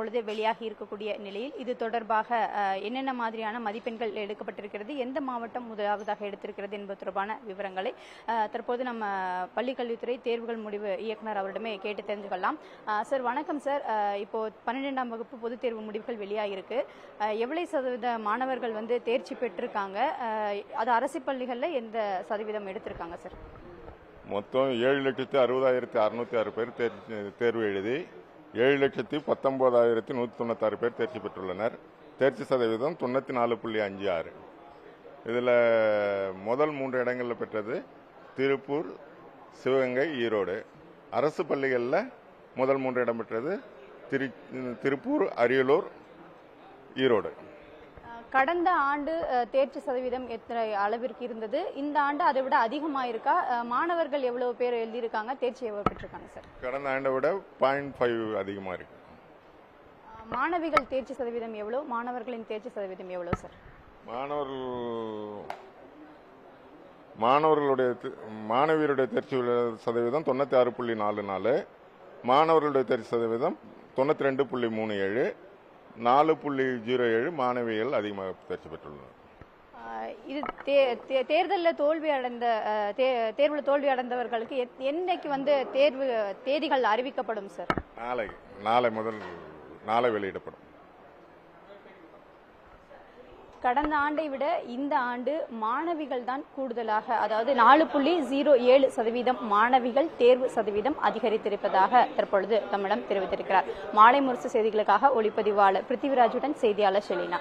பொழுது வெளியாகி இருக்கக்கூடிய நிலையில் இது தொடர்பாக என்னென்ன மாதிரியான மதிப்பெண்கள் எடுக்கப்பட்டிருக்கிறது எந்த மாவட்டம் முதலாவதாக எடுத்திருக்கிறது என்பது தொடர்பான விவரங்களை தற்போது நம்ம பள்ளிக்கல்வித்துறை தேர்வுகள் முடிவு இயக்குனர் அவரிடமே கேட்டு தெரிஞ்சுக்கலாம் சார் வணக்கம் சார். இப்போ பன்னிரெண்டாம் வகுப்பு பொதுத் தேர்வு முடிவுகள் வெளியாகிருக்கு எவ்வளவு சதவீத மாணவர்கள் வந்து தேர்ச்சி பெற்றிருக்காங்க? அது அரசு பள்ளிகளில் எந்த சதவீதம் எடுத்திருக்காங்க சார்? மொத்தம் ஏழு லட்சத்தி அறுபதாயிரத்தி அறுநூத்தி ஆறு பேர் தேர்வு எழுதி ஏழு லட்சத்தி பத்தொன்பதாயிரத்தி நூற்றி தொண்ணூத்தாறு பேர் தேர்ச்சி பெற்றுள்ளனர். தேர்ச்சி சதவீதம் தொண்ணூற்றி நாலு புள்ளி அஞ்சு ஆறு. இதில் முதல் மூன்று இடங்களில் பெற்றது திருப்பூர் சிவகங்கை ஈரோடு. அரசு பள்ளிகளில் முதல் மூன்று இடம் பெற்றது திரு திருப்பூர் அரியலூர் ஈரோடு. கடந்த ஆண்டு தேர்ச்சி சதவீதம் எத்தனை அளவிற்கு இருந்தது? இந்த ஆண்டு அதை விட அதிகமாக இருக்கா அஹ், மாணவர்கள் எவ்வளவு பேர் எழுதியிருக்காங்க? தேர்ச்சி எவ்வளவு பெற்றிருக்காங்க சார்? கடந்த ஆண்டை விட பாயிண்ட் ஃபைவ் அதிகமாக இருக்கு மாணவிகள் தேர்ச்சி சதவீதம் எவ்வளவு? மாணவர்களின் தேர்ச்சி சதவீதம் எவ்வளவு சார்? மாணவர்கள் மாணவர்களுடைய மாணவியருடைய தேர்ச்சி சதவீதம் தொண்ணூற்றி ஆறு புள்ளி நாலு நாலு மாணவர்களுடைய தேர்ச்சி சதவீதம் தொண்ணூற்றி ரெண்டு புள்ளி மூணு ஏழு நாலு புள்ளி ஜீரோ ஏழு மாணவிகள் அதிகமாக தேர்ச்சி பெற்றுள்ளனர். இது தேர்தல்ல தோல்வி அடைந்த தேர்வுல தோல்வி அடைந்தவர்களுக்கு என்னைக்கு வந்து தேர்வு தேதிகள் அறிவிக்கப்படும் சார்? நாளை நாளை முதல் நாளை வெளியிடப்படும். கடந்த ஆண்டை விட இந்த ஆண்டு மாணவிகள் தான் கூடுதலாக அதாவது நாலு புள்ளி ஜீரோ ஏழு சதவீதம் மாணவிகள் தேர்வு சதவீதம் அதிகரித்திருப்பதாக தற்பொழுது தம்மிடம் தெரிவித்திருக்கிறார். மாலை முரசு செய்திகளுக்காக ஒளிப்பதிவாளர் பிருத்திவிராஜுடன் செய்தியாளர் ஷெலினா.